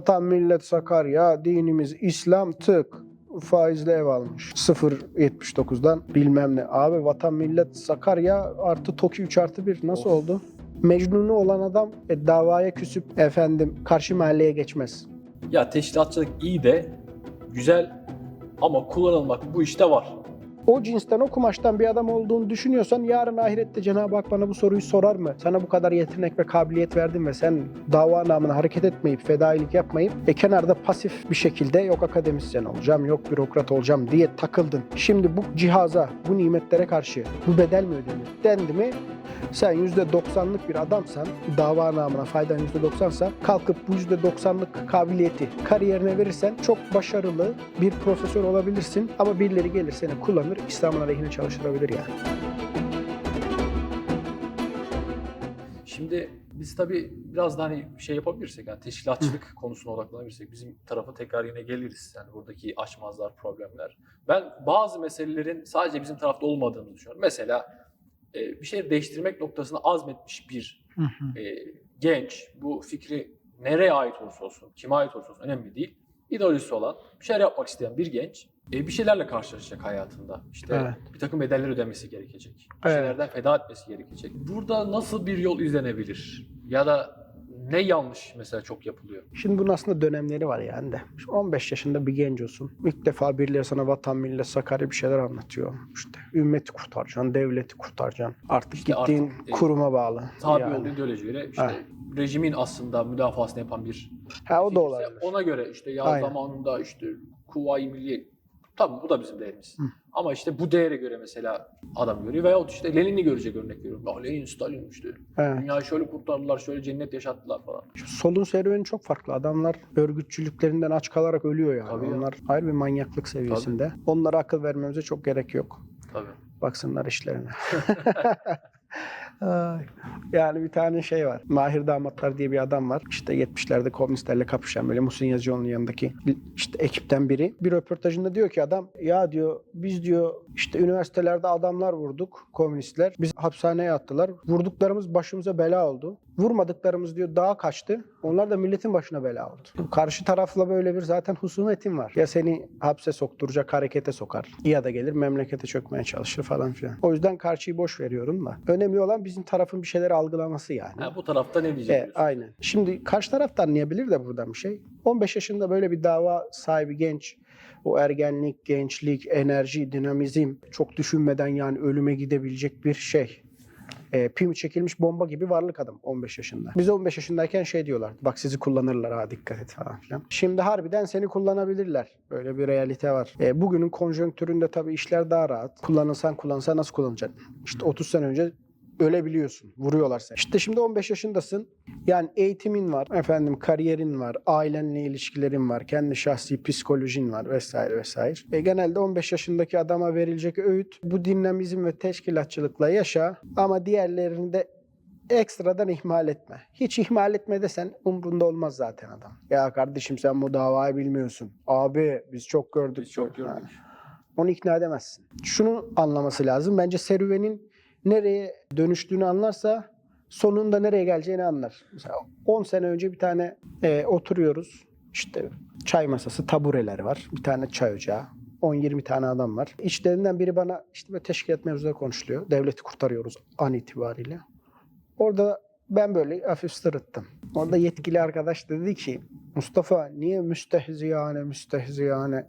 Vatan millet Sakarya, dinimiz İslam tık faizle ev almış. 0.79'dan bilmem ne. Abi vatan millet Sakarya artı TOKİ 3 artı 1 nasıl Of. oldu? Mecnunu olan adam e, davaya küsüp efendim karşı mahalleye geçmez. Ya teşkilatçılık iyi de güzel ama kullanılmak bu işte var. O cinsten, o kumaştan bir adam olduğunu düşünüyorsan yarın ahirette Cenab-ı Hak bana bu soruyu sorar mı? Sana bu kadar yetenek ve kabiliyet verdim ve sen dava namına hareket etmeyip, fedailik yapmayıp e, kenarda pasif bir şekilde yok akademisyen olacağım, yok bürokrat olacağım diye takıldın. Şimdi bu cihaza, bu nimetlere karşı bu bedel mi ödenir? Dendi mi? Sen %90'lık bir adamsan, dava namına faydan %90'sa kalkıp bu %90'lık kabiliyeti kariyerine verirsen çok başarılı bir profesör olabilirsin. Ama birileri gelir seni kullanır, İslam'ın aleyhine çalıştırabilir yani. Şimdi biz tabii biraz da hani şey yapabilirsek yani teşkilatçılık konusuna odaklanabilirsek bizim tarafa tekrar yine geliriz. Yani buradaki açmazlar, problemler. Ben bazı meselelerin sadece bizim tarafta olmadığını düşünüyorum. Mesela e, bir şey değiştirmek noktasına azmetmiş bir e, genç bu fikri nereye ait olursa olsun, kime ait olursa olsun önemli değil. İdeolojisi olan, bir şeyler yapmak isteyen bir genç e, bir şeylerle karşılaşacak hayatında. İşte Evet. bir takım bedeller ödemesi gerekecek. Bir Evet. şeylerden feda etmesi gerekecek. Burada nasıl bir yol izlenebilir? Ya da ne yanlış mesela çok yapılıyor? Şimdi bunun aslında dönemleri var yani de. Şimdi 15 yaşında bir genç olsun. İlk defa birileri sana vatan, millet, Sakarya bir şeyler anlatıyor. İşte ümmeti kurtaracaksın, devleti kurtaracaksın. Artık İşte gittiğin artık, e, kuruma bağlı. Tabi yani. olduğu ideolojiyle işte Evet. rejimin aslında müdafasını yapan bir Ha o da olabilir. Ona göre işte ya Aynen. zamanında işte Kuvayi Milliye tabii bu da bizim değerimiz. Hı. Ama işte bu değere göre mesela adam görüyor veyahut işte Lenin'i görecek örnek veriyorum. Ya Lenin, Stalin işte Evet. dünyayı şöyle kurtardılar, şöyle cennet yaşattılar falan. Solun serüveni çok farklı. Adamlar örgütçülüklerinden aç kalarak ölüyor yani. Tabii ya. Onlar ayrı bir manyaklık seviyesinde. Onlara akıl vermemize çok gerek yok. Tabii. Baksınlar işlerine. Yani bir tane şey var. Mahir Damatlar diye bir adam var. İşte 70'lerde komünistlerle kapışan böyle Muhsin Yazıcıoğlu'nun yanındaki işte ekipten biri. Bir röportajında diyor ki adam ya diyor biz diyor işte üniversitelerde adamlar vurduk komünistler. Biz hapishaneye attılar. Vurduklarımız başımıza bela oldu. Vurmadıklarımız diyor dağa kaçtı. Onlar da milletin başına bela oldu. Karşı tarafla böyle bir zaten husumetin var. Ya seni hapse sokturacak harekete sokar. Ya da gelir memlekete çökmeye çalışır falan filan. O yüzden karşıyı boş veriyorum da. Önemli olan bizim tarafın bir şeyleri algılaması yani. Ha, bu tarafta ne diyecek? E, aynen. Şimdi karşı taraf da anlayabilir de buradan bir şey. 15 yaşında böyle bir dava sahibi genç, o ergenlik, gençlik, enerji, dinamizm çok düşünmeden yani ölüme gidebilecek bir şey. E, pimi çekilmiş bomba gibi varlık adam 15 yaşında. Biz 15 yaşındayken şey diyorlar. Bak sizi kullanırlar ha dikkat et falan filan. Şimdi harbiden seni kullanabilirler. Böyle bir realite var. E, bugünün konjonktüründe tabii işler daha rahat. Kullanırsan kullanırsan nasıl kullanacaksın? İşte 30 sene önce ölebiliyorsun. Vuruyorlar seni. İşte şimdi 15 yaşındasın. Yani eğitimin var, efendim kariyerin var, ailenle ilişkilerin var, kendi şahsi psikolojin var vesaire vesaire. E genelde 15 yaşındaki adama verilecek öğüt bu dinamizm ve teşkilatçılıkla yaşa ama diğerlerini de ekstradan ihmal etme. Hiç ihmal etme desen umrunda olmaz zaten adam. Ya kardeşim sen bu davayı bilmiyorsun. Abi biz çok gördük. Biz çok gördük. Ha. Onu ikna edemezsin. Şunu anlaması lazım. Bence serüvenin nereye dönüştüğünü anlarsa sonunda nereye geleceğini anlar. Mesela 10 sene önce bir tane e, oturuyoruz. İşte çay masası, tabureler var. Bir tane çay ocağı. 10-20 tane adam var. İçlerinden biri bana işte böyle teşkilat mevzuları konuşuluyor. Devleti kurtarıyoruz an itibariyle. Orada ben böyle hafif sırıttım. Orada yetkili arkadaş dedi ki Mustafa niye müstehziyane müstehziyane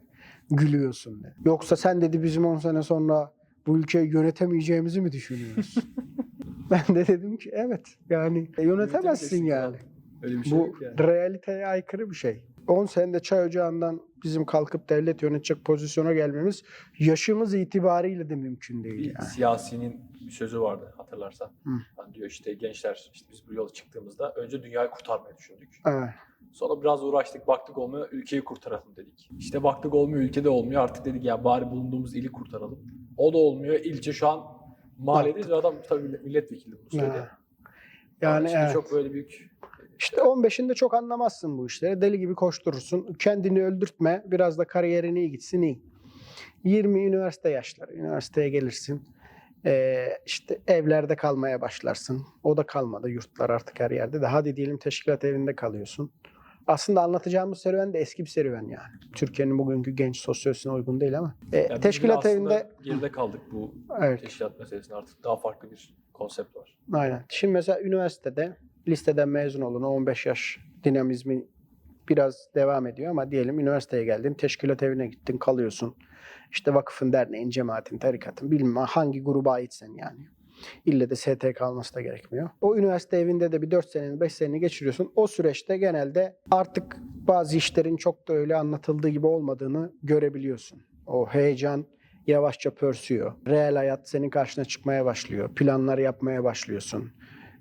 gülüyorsun dedi. Yoksa sen dedi bizim 10 sene sonra bu ülkeyi yönetemeyeceğimizi mi düşünüyorsun? ben de dedim ki evet yani yönetemezsin yani. Öyle bir şey Bu yok yani. realiteye aykırı bir şey. 10 senede çay ocağından bizim kalkıp devlet yönetecek pozisyona gelmemiz yaşımız itibariyle de mümkün değil Bir yani. siyasinin bir sözü vardı hatırlarsan. Hı. Hani diyor işte gençler işte biz bu yola çıktığımızda önce dünyayı kurtarmayı düşündük. Evet. Sonra biraz uğraştık baktık olmuyor ülkeyi kurtaralım dedik. İşte baktık olmuyor ülkede olmuyor artık dedik ya bari bulunduğumuz ili kurtaralım. O da olmuyor ilçe şu an mahalledeyiz ve adam tabii millet- milletvekili bunu söyledi. Ya. Yani şimdi evet. çok böyle büyük İşte 15'inde çok anlamazsın bu işleri. Deli gibi koşturursun. Kendini öldürtme. Biraz da kariyerin iyi gitsin iyi. 20 üniversite yaşları. Üniversiteye gelirsin. Ee, işte evlerde kalmaya başlarsın. O da kalmadı. Yurtlar artık her yerde de. Hadi diyelim teşkilat evinde kalıyorsun. Aslında anlatacağımız serüven de eski bir serüven yani. Türkiye'nin bugünkü genç sosyolojisine uygun değil ama. E, Yani biz teşkilat evinde geride kaldık bu evet teşkilat meselesinde artık daha farklı bir konsept var. aynen. Şimdi mesela üniversitede listeden mezun olun 15 yaş dinamizmi biraz devam ediyor ama diyelim üniversiteye geldin, teşkilat evine gittin, kalıyorsun. İşte vakıfın, derneğin, cemaatin, tarikatın, bilmem hangi gruba aitsen yani. İlle de STK alması da gerekmiyor. O üniversite evinde de bir 4 seneni, 5 seneni geçiriyorsun. O süreçte genelde artık bazı işlerin çok da öyle anlatıldığı gibi olmadığını görebiliyorsun. O heyecan yavaşça pörsüyor. Reel hayat senin karşına çıkmaya başlıyor. Planlar yapmaya başlıyorsun.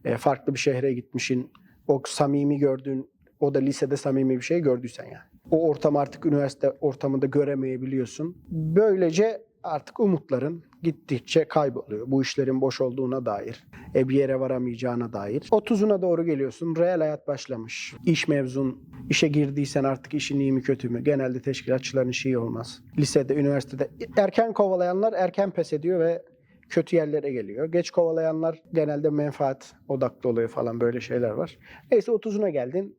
E, farklı bir şehre gitmişin. O samimi gördüğün, o da lisede samimi bir şey gördüysen yani. O ortam artık üniversite ortamında göremeyebiliyorsun. Böylece artık umutların gittikçe kayboluyor. Bu işlerin boş olduğuna dair, e, bir yere varamayacağına dair. 30'una doğru geliyorsun. Reel hayat başlamış. İş mevzun, işe girdiysen artık işin iyi mi kötü mü? Genelde teşkilatçıların işi iyi olmaz. Lisede, üniversitede erken kovalayanlar erken pes ediyor ve kötü yerlere geliyor. Geç kovalayanlar genelde menfaat odaklı oluyor falan böyle şeyler var. Neyse 30'una geldin.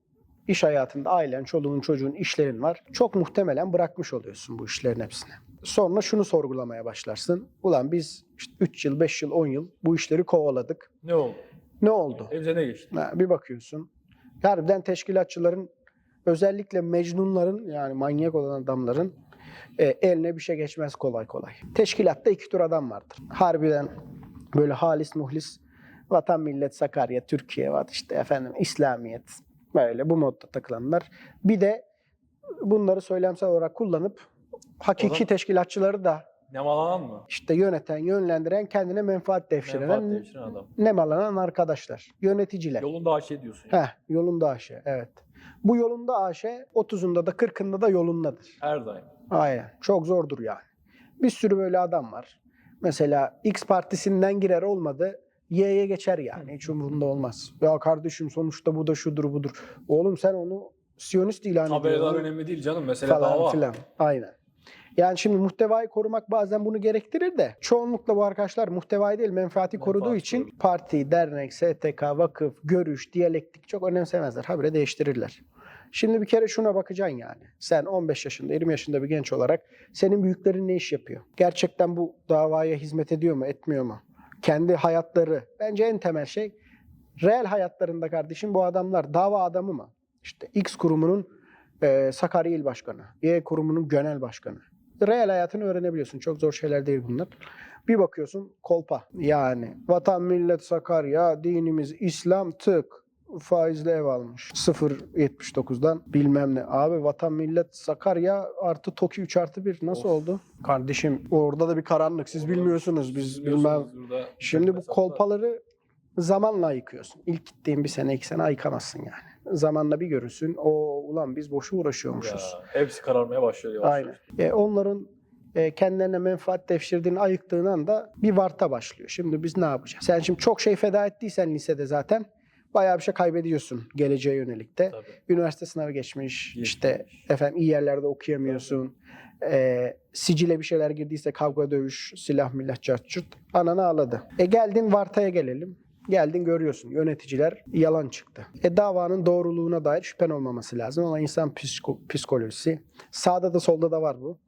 İş hayatında ailen, çoluğun, çocuğun, işlerin var. Çok muhtemelen bırakmış oluyorsun bu işlerin hepsini. Sonra şunu sorgulamaya başlarsın. Ulan biz işte 3 yıl, 5 yıl, 10 yıl bu işleri kovaladık. Ne oldu? Ne oldu? Elimize ne geçti? Ha, bir bakıyorsun. Harbiden teşkilatçıların özellikle mecnunların yani manyak olan adamların e, eline bir şey geçmez kolay kolay. Teşkilatta iki tür adam vardır. Harbiden böyle halis muhlis vatan millet Sakarya, Türkiye var işte efendim İslamiyet böyle bu modda takılanlar. Bir de bunları söylemsel olarak kullanıp hakiki teşkilatçıları da Nemalanan mı? işte yöneten, yönlendiren, kendine menfaat devşiren, Menfaat devşiren adam. nemalanan arkadaşlar, yöneticiler. Yolunda aşe diyorsun. Yani. Heh, yolunda Aşe, evet. Bu yolunda Aşe 30'unda da 40'ında da yolundadır. Her daim. Aynen. Çok zordur yani. Bir sürü böyle adam var. Mesela X partisinden girer olmadı. Y'ye geçer yani. Hiç umurunda olmaz. Ya kardeşim sonuçta bu da şudur budur. Oğlum sen onu Siyonist ilan Tabelalar ediyorsun. önemli değil canım. Mesele Falan dava. filan. Aynen. Yani şimdi muhtevayı korumak bazen bunu gerektirir de çoğunlukla bu arkadaşlar muhtevayı değil menfaati koruduğu Menfaati için korur. parti, dernek, STK, vakıf, görüş, diyalektik çok önemsemezler. Habire değiştirirler. Şimdi bir kere şuna bakacaksın yani. Sen 15 yaşında, 20 yaşında bir genç olarak senin büyüklerin ne iş yapıyor? Gerçekten bu davaya hizmet ediyor mu, etmiyor mu? Kendi hayatları. Bence en temel şey reel hayatlarında kardeşim bu adamlar dava adamı mı? İşte X kurumunun e, Sakarya İl Başkanı, Y kurumunun genel başkanı. Reel hayatını öğrenebiliyorsun. Çok zor şeyler değil bunlar. Bir bakıyorsun kolpa. Yani vatan millet Sakarya, dinimiz İslam tık faizle ev almış. 0.79'dan bilmem ne. Abi vatan millet Sakarya artı TOKİ 3 artı 1 nasıl Of. oldu? Kardeşim orada da bir karanlık. Siz Orada bilmiyorsunuz. Biz bilmem. Şimdi bu kolpaları zamanla ayıkıyorsun. İlk gittiğin bir sene iki sene ayıkamazsın yani. Zamanla bir görürsün. O ulan biz boşu uğraşıyormuşuz. Ya, hepsi kararmaya başlıyor yavaş Aynen. E, onların e, kendilerine menfaat devşirdiğini ayıktığın anda bir varta başlıyor. Şimdi biz ne yapacağız? Sen şimdi çok şey feda ettiysen lisede zaten bayağı bir şey kaybediyorsun geleceğe yönelik de. Tabii. Üniversite sınavı geçmiş, işte Geçmiş. efendim iyi yerlerde okuyamıyorsun. E, sicile bir şeyler girdiyse kavga dövüş, silah millah çart çurt ananı ağladı. E geldin Varta'ya gelelim. Geldin görüyorsun yöneticiler yalan çıktı. E davanın doğruluğuna dair şüphen olmaması lazım ama insan psiko- psikolojisi sağda da solda da var bu.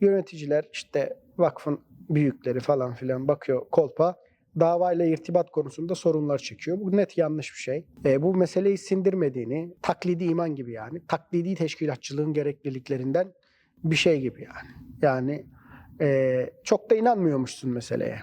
Yöneticiler işte vakfın büyükleri falan filan bakıyor kolpa davayla irtibat konusunda sorunlar çekiyor. Bu net yanlış bir şey. E, bu meseleyi sindirmediğini, taklidi iman gibi yani, taklidi teşkilatçılığın gerekliliklerinden bir şey gibi yani. Yani e, çok da inanmıyormuşsun meseleye.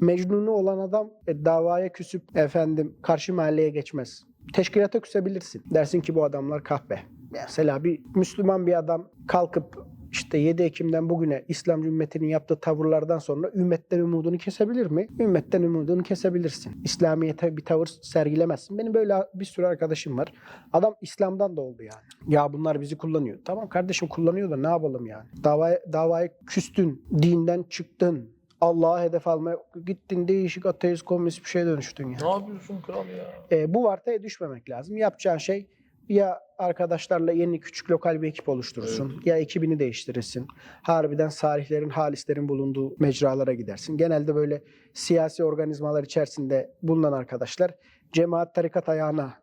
Mecnunu olan adam e, davaya küsüp efendim karşı mahalleye geçmez. Teşkilata küsebilirsin. Dersin ki bu adamlar kahpe. Mesela bir Müslüman bir adam kalkıp işte 7 Ekim'den bugüne İslam ümmetinin yaptığı tavırlardan sonra ümmetten umudunu kesebilir mi? Ümmetten umudunu kesebilirsin. İslamiyete bir tavır sergilemezsin. Benim böyle bir sürü arkadaşım var. Adam İslam'dan da oldu yani. Ya bunlar bizi kullanıyor. Tamam kardeşim kullanıyor da ne yapalım yani? Davaya, davaya küstün, dinden çıktın, Allah'a hedef almaya gittin değişik ateist komünist bir şeye dönüştün yani. Ne yapıyorsun kral ya? E, bu vartaya düşmemek lazım. Yapacağın şey ya arkadaşlarla yeni küçük lokal bir ekip oluşturursun ya ekibini değiştirirsin. Harbiden salihlerin, halislerin bulunduğu mecralara gidersin. Genelde böyle siyasi organizmalar içerisinde bulunan arkadaşlar cemaat tarikat ayağına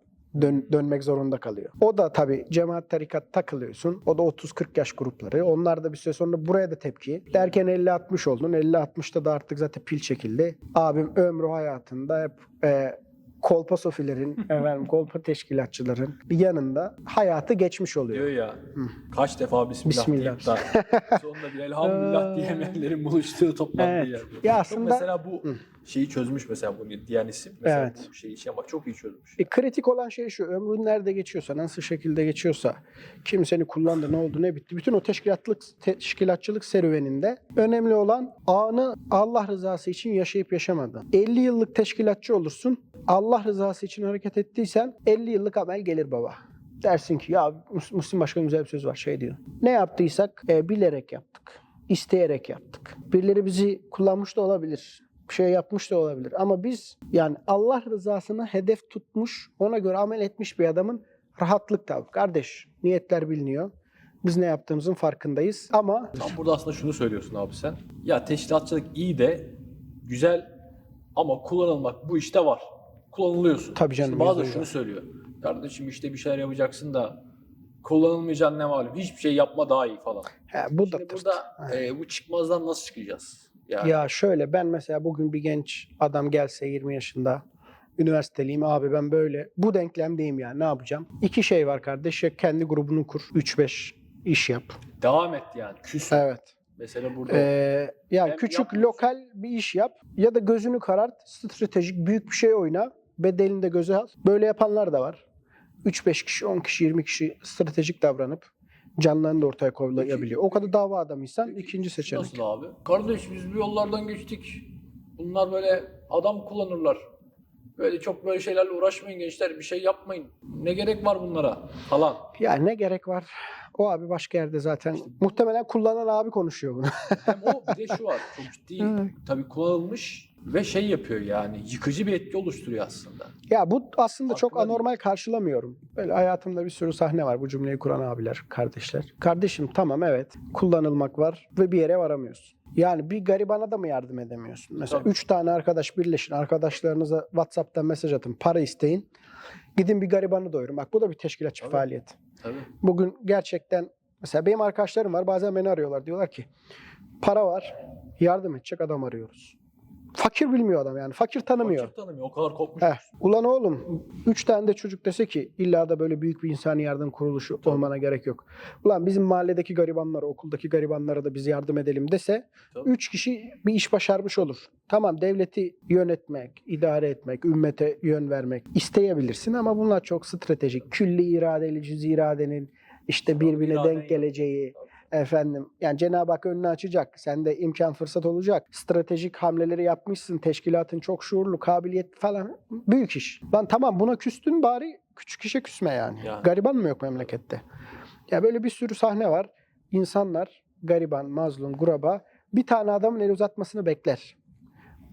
dön- dönmek zorunda kalıyor. O da tabii cemaat tarikat takılıyorsun. O da 30-40 yaş grupları. Onlar da bir süre sonra buraya da tepki. Derken 50-60 oldun. 50-60'da da artık zaten pil çekildi. Abim ömrü hayatında hep e, kolpa sofilerin, efendim, kolpa teşkilatçıların yanında hayatı geçmiş oluyor. Diyor ya kaç defa bismillah, Bismillah. deyip da sonunda bir elhamdülillah diyemeyenlerin buluştuğu toplantığı Evet. yer. Ya Çok aslında- mesela bu şeyi çözmüş mesela bu diyen isim. Mesela Evet. bu şeyi için ama çok iyi çözmüş. E, kritik olan şey şu, ömrün nerede geçiyorsa, nasıl şekilde geçiyorsa, kim seni kullandı, ne oldu, ne bitti. Bütün o teşkilatlık, teşkilatçılık serüveninde önemli olan anı Allah rızası için yaşayıp yaşamadın. 50 yıllık teşkilatçı olursun, Allah rızası için hareket ettiysen 50 yıllık amel gelir baba. Dersin ki ya Müslüm Başkan'ın güzel bir söz var şey diyor. Ne yaptıysak e, bilerek yaptık. isteyerek yaptık. Birileri bizi kullanmış da olabilir bir şey yapmış da olabilir. Ama biz yani Allah rızasını hedef tutmuş, ona göre amel etmiş bir adamın rahatlık tabii. Kardeş, niyetler biliniyor. Biz ne yaptığımızın farkındayız. Ama Tam burada aslında şunu söylüyorsun abi sen. Ya teşkilatçılık iyi de güzel ama kullanılmak bu işte var. Kullanılıyorsun. Tabii canım, İşte bazı şunu söylüyor. Kardeşim işte bir şeyler yapacaksın da kullanılmayacaksın ne malum. Hiçbir şey yapma daha iyi falan. he, bu da Şimdi tırt. burada e, bu çıkmazdan nasıl çıkacağız? Yani Ya şöyle ben mesela bugün bir genç adam gelse 20 yaşında üniversiteliyim abi ben böyle bu denklemdeyim yani ne yapacağım? İki şey var kardeş ya kendi grubunu kur 3-5 iş yap. devam et yani. Küs. Evet. Mesela burada Ee, ya Hem küçük yapmıyorsun. lokal bir iş yap ya da gözünü karart, stratejik büyük bir şey oyna, bedelini de göze al. Böyle yapanlar da var. 3-5 kişi, 10 kişi, 20 kişi stratejik davranıp canlarını da ortaya koyabiliyor. O kadar dava adamıysan Peki, ikinci seçenek. Nasıl abi? Kardeş biz bu yollardan geçtik. Bunlar böyle adam kullanırlar. Böyle çok böyle şeylerle uğraşmayın gençler. Bir şey yapmayın. Ne gerek var bunlara falan. Ya ne gerek var? O abi başka yerde zaten muhtemelen kullanan abi konuşuyor bunu. Hem o bir de şu var. Çok ciddi tabii kullanılmış ve şey yapıyor yani yıkıcı bir etki oluşturuyor aslında. ya bu aslında çok Haklı anormal karşılamıyorum. Böyle hayatımda bir sürü sahne var bu cümleyi kuran abiler, kardeşler. Kardeşim tamam evet kullanılmak var ve bir yere varamıyorsun. Yani bir garibana da mı yardım edemiyorsun? Mesela Tabii. üç tane arkadaş birleşin, arkadaşlarınıza WhatsApp'tan mesaj atın, para isteyin. Gidin bir garibanı doyurun. Bak bu da bir teşkilatçı Tabii. faaliyet. Tabii. Bugün gerçekten mesela benim arkadaşlarım var bazen beni arıyorlar. Diyorlar ki para var yardım edecek adam arıyoruz. Fakir bilmiyor adam yani. Fakir tanımıyor. Fakir tanımıyor. O kadar kopmuş. Heh, ulan oğlum üç tane de çocuk dese ki illa da böyle büyük bir insani yardım kuruluşu Tabii. olmana gerek yok. Ulan bizim mahalledeki garibanlara, okuldaki garibanlara da biz yardım edelim dese Tabii. üç kişi bir iş başarmış olur. Tamam devleti yönetmek, idare etmek, ümmete yön vermek isteyebilirsin ama bunlar çok stratejik. Külli iradeli, cüz iradenin işte birbirine denk geleceği, efendim yani Cenab-ı Hak önünü açacak. Sende imkan fırsat olacak. Stratejik hamleleri yapmışsın. Teşkilatın çok şuurlu, kabiliyetli falan. Büyük iş. Lan tamam buna küstün bari küçük işe küsme yani. Yani. Gariban mı yok memlekette? Ya böyle bir sürü sahne var. İnsanlar gariban, mazlum, kuraba bir tane adamın el uzatmasını bekler.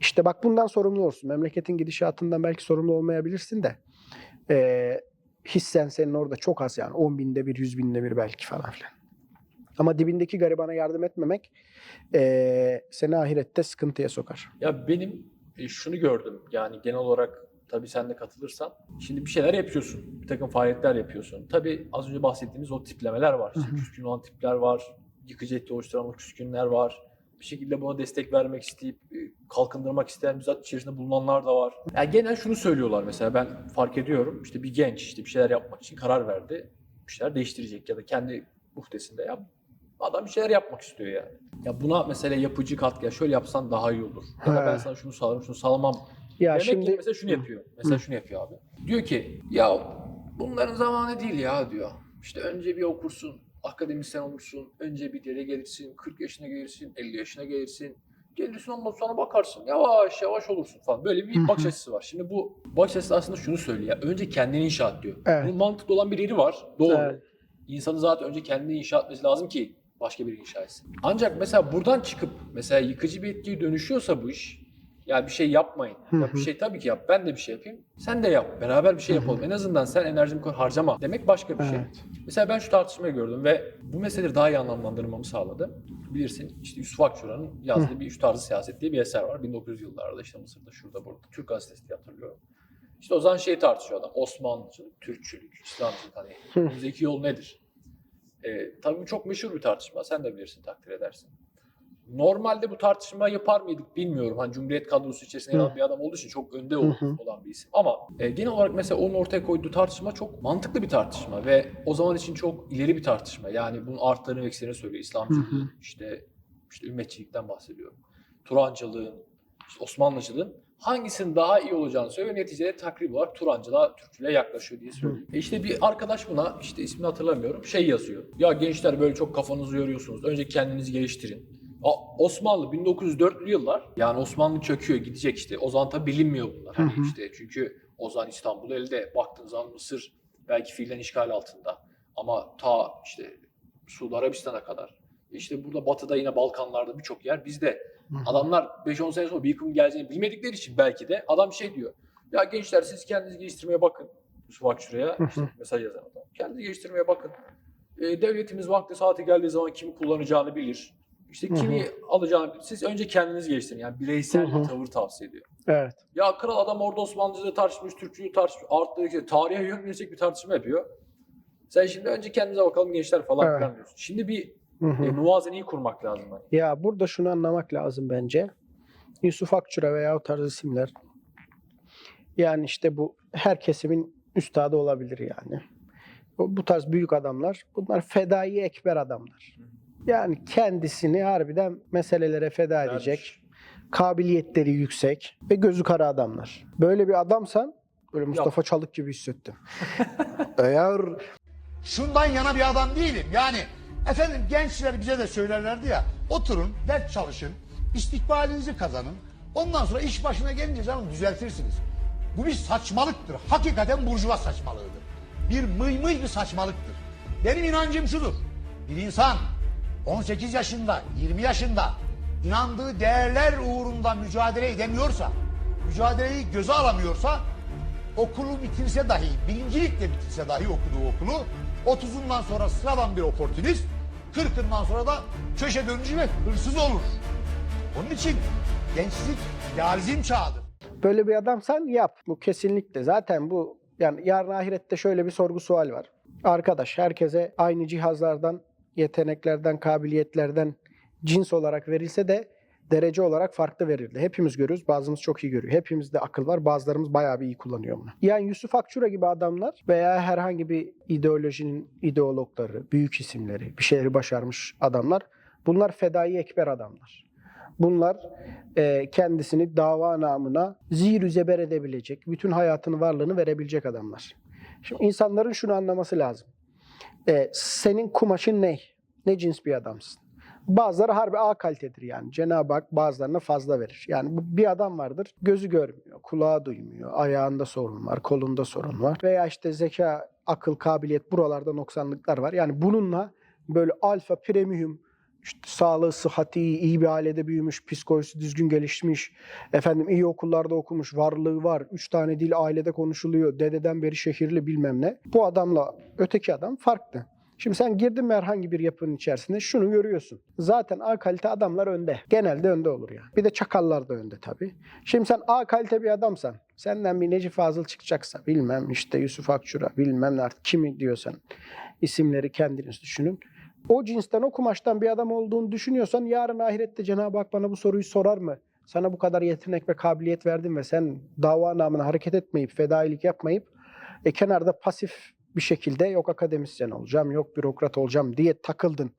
İşte bak bundan sorumlu olsun. Memleketin gidişatından belki sorumlu olmayabilirsin de. Ee, hissen senin orada çok az yani. 10 binde bir, 100 binde bir belki falan filan. Ama dibindeki garibana yardım etmemek ee, seni ahirette sıkıntıya sokar. Ya benim e, şunu gördüm yani genel olarak tabii sen de katılırsan. Şimdi bir şeyler yapıyorsun. Bir takım faaliyetler yapıyorsun. Tabii az önce bahsettiğimiz o tiplemeler var. İşte küskün olan tipler var. Yıkıcı etki oluşturan küskünler var. Bir şekilde buna destek vermek isteyip e, kalkındırmak isteyen bizzat içerisinde bulunanlar da var. Yani genel şunu söylüyorlar mesela ben fark ediyorum. İşte bir genç işte bir şeyler yapmak için karar verdi. Bir şeyler değiştirecek ya da kendi muhtesinde ya adam bir şeyler yapmak istiyor yani. Ya buna mesela yapıcı katkı ya şöyle yapsan daha iyi olur. Ya da ben sana şunu sağlarım şunu sağlamam Ya Demek şimdi ki mesela şunu yapıyor. Mesela şunu yapıyor abi. Diyor ki ya bunların zamanı değil ya diyor. İşte önce bir okursun, akademisyen olursun, önce bir yere gelirsin, 40 yaşına gelirsin, 50 yaşına gelirsin. Gelirsin ondan sonra bakarsın. Yavaş yavaş olursun falan. Böyle bir bakış açısı var. Şimdi bu bakış açısı aslında şunu söylüyor. Ya, önce kendini inşa et diyor. Evet. Bunun mantıklı olan bir yeri var. Doğru. Evet. İnsanı zaten önce kendini inşa etmesi lazım ki başka biri inşa etsin. Ancak mesela buradan çıkıp mesela yıkıcı bir etkiye dönüşüyorsa bu iş ya bir şey yapmayın. Hı Ya bir şey tabii ki yap. Ben de bir şey yapayım. Sen de yap. Beraber bir şey hı. yapalım. En azından sen kadar harcama demek başka bir şey. Evet. Mesela ben şu tartışmayı gördüm ve bu meseleleri daha iyi anlamlandırmamı sağladı. Bilirsin işte Yusuf Akçura'nın yazdığı bir Üç Tarzı Siyaset diye bir eser var. 1900 yıllarda işte Mısır'da şurada burada. Türk gazetesi diye hatırlıyorum. İşte o zaman şey tartışıyor adam. Osmanlıcılık, Türkçülük, İslamcılık hani önümüzdeki yol nedir? Ee, tabii bu çok meşhur bir tartışma. Sen de bilirsin, takdir edersin. Normalde bu tartışma yapar mıydık bilmiyorum. Hani Cumhuriyet kadrosu içerisinde yer alan bir adam olduğu için çok önde ol- olan bir isim. Ama e, genel olarak mesela onun ortaya koyduğu tartışma çok mantıklı bir tartışma ve o zaman için çok ileri bir tartışma. Yani bunun artlarını ve eksilerini söylüyor. İslamcılığın, işte, işte ümmetçilikten bahsediyorum. Turancılığın, işte Osmanlıcılığın hangisinin daha iyi olacağını söylüyor. Neticede takrib olarak Turancılığa, Türkçülüğe yaklaşıyor diye söylüyor. E işte bir arkadaş buna, işte ismini hatırlamıyorum, şey yazıyor. Ya gençler böyle çok kafanızı yoruyorsunuz. Önce kendinizi geliştirin. Osmanlı 1904'lü yıllar yani Osmanlı çöküyor gidecek işte. O zaman tabii bilinmiyor bunlar. Hani işte çünkü o zaman İstanbul elde. Baktığın zaman Mısır belki fiilen işgal altında. Ama ta işte Suudi Arabistan'a kadar. İşte burada batıda yine Balkanlarda birçok yer bizde. Adamlar 5-10 sene sonra bir yıkımın geleceğini bilmedikleri için belki de adam şey diyor. Ya gençler siz kendinizi geliştirmeye bakın. Yusuf Akçura'ya işte mesaj yazan adam. Kendinizi geliştirmeye bakın. E, devletimiz vakti saati geldiği zaman kimi kullanacağını bilir. İşte kimi alacağını bilir. Siz önce kendiniz geliştirin. Yani bireysel bir tavır tavsiye ediyor. Evet. Ya kral adam orada Osmanlıcı'da tartışmış, Türkçüyü tartışmış, arttı, işte, tarihe yön verecek bir tartışma yapıyor. Sen şimdi önce kendinize bakalım gençler falan Evet. filan diyorsun. Şimdi bir Hı hı. e, muvazeneyi kurmak lazım. Hani. Ya burada şunu anlamak lazım bence. Yusuf Akçura veya o tarz isimler yani işte bu her kesimin üstadı olabilir yani. Bu bu tarz büyük adamlar bunlar fedai ekber adamlar. Yani kendisini harbiden meselelere feda edecek. Kabiliyetleri yüksek ve gözü kara adamlar. Böyle bir adamsan böyle Mustafa Çalık gibi hissettim. Eğer şundan yana bir adam değilim. Yani efendim gençler bize de söylerlerdi ya oturun ders çalışın istikbalinizi kazanın ondan sonra iş başına gelince canım düzeltirsiniz. Bu bir saçmalıktır. Hakikaten burjuva saçmalığıdır. Bir mıy mıy bir saçmalıktır. Benim inancım şudur. Bir insan 18 yaşında 20 yaşında inandığı değerler uğrunda mücadele edemiyorsa mücadeleyi göze alamıyorsa okulu bitirse dahi, birincilikle bitirse dahi okuduğu okulu, 30'undan sonra sıradan bir oportunist, 40'ından sonra da köşe dönücü ve hırsız olur. Onun için gençlik idealizm çağıdır. böyle bir adamsan yap. Bu kesinlikle. Zaten bu yani yarın ahirette şöyle bir sorgu sual var. Arkadaş herkese aynı cihazlardan, yeteneklerden, kabiliyetlerden cins olarak verilse de derece olarak farklı verildi. Hepimiz görüyoruz. Bazımız çok iyi görüyor. Hepimizde akıl var. Bazılarımız bayağı bir iyi kullanıyor bunu. Yani Yusuf Akçura gibi adamlar veya herhangi bir ideolojinin ideologları, büyük isimleri, bir şeyleri başarmış adamlar bunlar fedai ekber adamlar. Bunlar e, kendisini dava namına zir zeber edebilecek, bütün hayatını, varlığını verebilecek adamlar. Şimdi insanların şunu anlaması lazım. E, senin kumaşın ne? Ne cins bir adamsın? Bazıları harbi A kalitedir yani. Cenab-ı Hak bazılarına fazla verir. Yani bir adam vardır, gözü görmüyor, kulağı duymuyor, ayağında sorun var, kolunda sorun var. Veya işte zeka, akıl, kabiliyet buralarda noksanlıklar var. Yani bununla böyle alfa, premium, işte sağlığı, sıhhati iyi, iyi bir ailede büyümüş, psikolojisi düzgün gelişmiş, efendim iyi okullarda okumuş, varlığı var, üç tane dil ailede konuşuluyor, dededen beri şehirli bilmem ne. Bu adamla öteki adam farklı. Şimdi sen girdin mi herhangi bir yapının içerisinde şunu görüyorsun. Zaten A kalite adamlar önde. Genelde önde olur yani. Bir de çakallar da önde tabii. Şimdi sen A kalite bir adamsan, senden bir Necip Fazıl çıkacaksa, bilmem işte Yusuf Akçura, bilmem ne artık kimi diyorsan isimleri kendiniz düşünün. O cinsten, o kumaştan bir adam olduğunu düşünüyorsan yarın ahirette Cenab-ı Hak bana bu soruyu sorar mı? Sana bu kadar yetenek ve kabiliyet verdim ve sen dava namına hareket etmeyip, fedailik yapmayıp e, kenarda pasif bir şekilde yok akademisyen olacağım, yok bürokrat olacağım diye takıldın.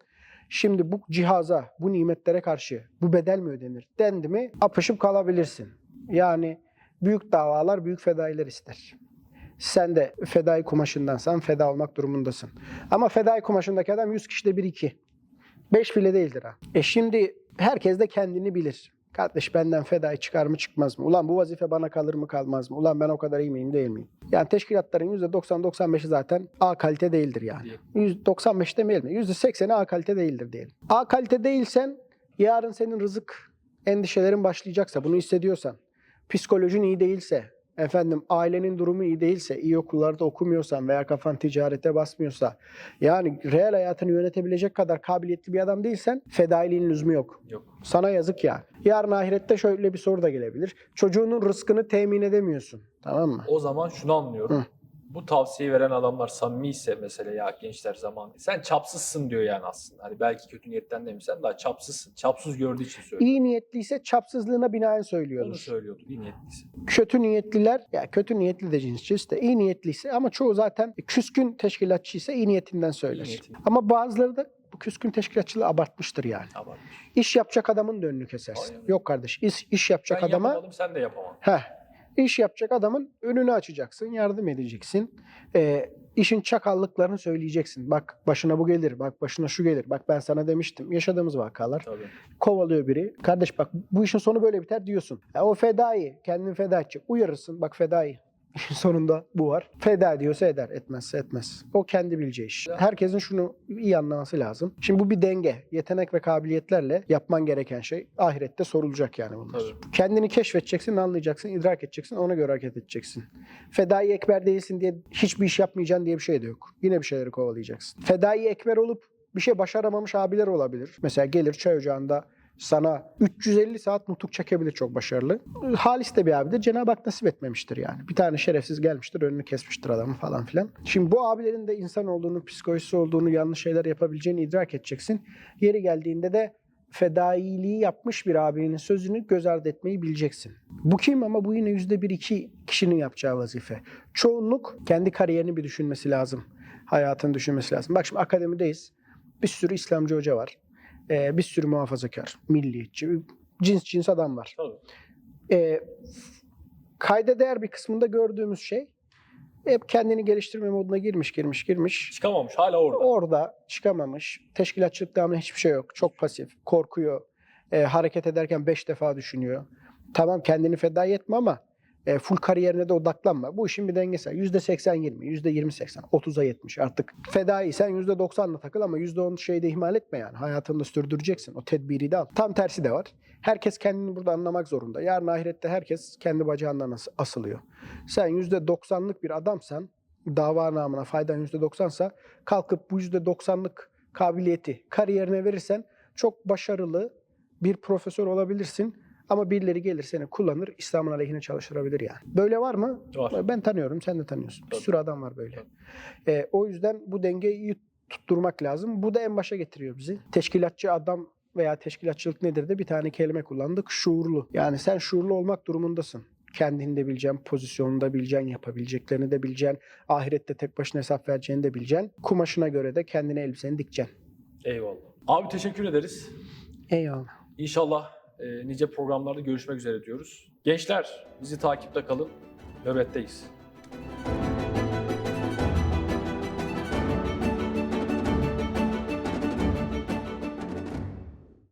Şimdi bu cihaza, bu nimetlere karşı bu bedel mi ödenir dendi mi apışıp kalabilirsin. Yani büyük davalar büyük fedailer ister. Sen de fedai kumaşındansan feda olmak durumundasın. Ama fedai kumaşındaki adam 100 kişide 1-2. 5 bile değildir ha. E şimdi herkes de kendini bilir. Kardeş benden fedai çıkar mı çıkmaz mı? Ulan bu vazife bana kalır mı kalmaz mı? Ulan ben o kadar iyi miyim değil miyim? Yani teşkilatların %90-95'i zaten A kalite değildir yani. %95 demeyelim. de %80'i A kalite değildir diyelim. A kalite değilsen yarın senin rızık endişelerin başlayacaksa, bunu hissediyorsan, psikolojin iyi değilse, efendim ailenin durumu iyi değilse, iyi okullarda okumuyorsan veya kafan ticarete basmıyorsa, yani reel hayatını yönetebilecek kadar kabiliyetli bir adam değilsen fedailiğin lüzumu yok. Yok. Sana yazık ya. Yarın ahirette şöyle bir soru da gelebilir. Çocuğunun rızkını temin edemiyorsun. Tamam mı? O zaman şunu anlıyorum. Hı. Bu tavsiyeyi veren adamlar samimi ise mesela ya gençler zaman sen çapsızsın diyor yani aslında. Hani belki kötü niyetten demesen daha çapsızsın. Çapsız gördüğü için söylüyor. İyi niyetliyse çapsızlığına binaen Onu söylüyordur. söylüyordu. iyi niyetliyse. kötü niyetliler, ya kötü niyetli de cins cins de iyi niyetliyse ama çoğu zaten küskün teşkilatçıysa iyi niyetinden söyler. İyi niyetli. Ama bazıları da bu küskün teşkilatçılığı abartmıştır yani. Abartmış. İş yapacak adamın da önünü kesersin. Aynen. Yok kardeş, iş, iş yapacak Ben adama yapamadım sen de yapamam. Heh. İş yapacak adamın önünü açacaksın, yardım edeceksin. Ee, işin çakallıklarını söyleyeceksin. Bak başına bu gelir, bak başına şu gelir. Bak ben sana demiştim. Yaşadığımız vakalar. Tabii. Kovalıyor biri. Kardeş bak bu işin sonu böyle biter diyorsun. Ya o fedai, kendini feda edecek. Uyarırsın bak fedai. İşin sonunda bu var. Feda ediyorsa eder, etmezse etmez. O kendi bileceği iş. Herkesin şunu iyi anlaması lazım. Şimdi bu bir denge. Yetenek ve kabiliyetlerle yapman gereken şey ahirette sorulacak yani bunlar. Tabii. Kendini keşfedeceksin, anlayacaksın, idrak edeceksin, ona göre hareket edeceksin. Fedai ekber değilsin diye hiçbir iş yapmayacaksın diye bir şey de yok. Yine bir şeyleri kovalayacaksın. Fedai ekber olup bir şey başaramamış abiler olabilir. Mesela gelir çay ocağında sana 350 saat nutuk çekebilir çok başarılı. Halis de bir abidir. Cenab-ı Hak nasip etmemiştir yani. Bir tane şerefsiz gelmiştir önünü kesmiştir adamı falan filan. Şimdi bu abilerin de insan olduğunu, psikolojisi olduğunu, yanlış şeyler yapabileceğini idrak edeceksin. Yeri geldiğinde de fedailiği yapmış bir abinin sözünü göz ardı etmeyi bileceksin. Bu kim ama bu yine yüzde bir iki kişinin yapacağı vazife. Çoğunluk kendi kariyerini bir düşünmesi lazım. Hayatını düşünmesi lazım. Bak şimdi akademideyiz. Bir sürü İslamcı hoca var. Ee, bir sürü muhafazakar, milliyetçi, cins cins adam var. Tabii. Ee, kayda değer bir kısmında gördüğümüz şey hep kendini geliştirme moduna girmiş, girmiş, girmiş. Çıkamamış hala orada. Orada çıkamamış. Teşkilatçılık devamında hiçbir şey yok. Çok pasif. Korkuyor. E, hareket ederken beş defa düşünüyor. Tamam kendini feda etme ama e, full kariyerine de odaklanma. Bu işin bir dengesi var. %80-20, %20-80, 30'a 70. Artık fedaiysen %90'la takıl ama %10 şeyi de ihmal etme yani. Hayatında sürdüreceksin. O tedbiri de al. Tam tersi de var. Herkes kendini burada anlamak zorunda. Yarın ahirette herkes kendi bacağından as- asılıyor. Sen %90'lık bir adamsan, dava namına faydan %90'sa kalkıp bu %90'lık kabiliyeti kariyerine verirsen çok başarılı bir profesör olabilirsin. Ama birileri gelir seni kullanır, İslam'ın aleyhine çalıştırabilir yani. Böyle var mı? Var. Ben tanıyorum, sen de tanıyorsun. Bir sürü adam var böyle. Ee, o yüzden bu dengeyi iyi tutturmak lazım. Bu da en başa getiriyor bizi. Teşkilatçı adam veya teşkilatçılık nedir de bir tane kelime kullandık. Şuurlu. Yani sen şuurlu olmak durumundasın. Kendini de bileceksin, pozisyonunu da bileceksin, yapabileceklerini de bileceksin. Ahirette tek başına hesap vereceğini de bileceksin. Kumaşına göre de kendine elbiseni dikeceksin. Eyvallah. Abi teşekkür ederiz. Eyvallah. İnşallah e, nice programlarda görüşmek üzere diyoruz. Gençler bizi takipte kalın. Nöbetteyiz.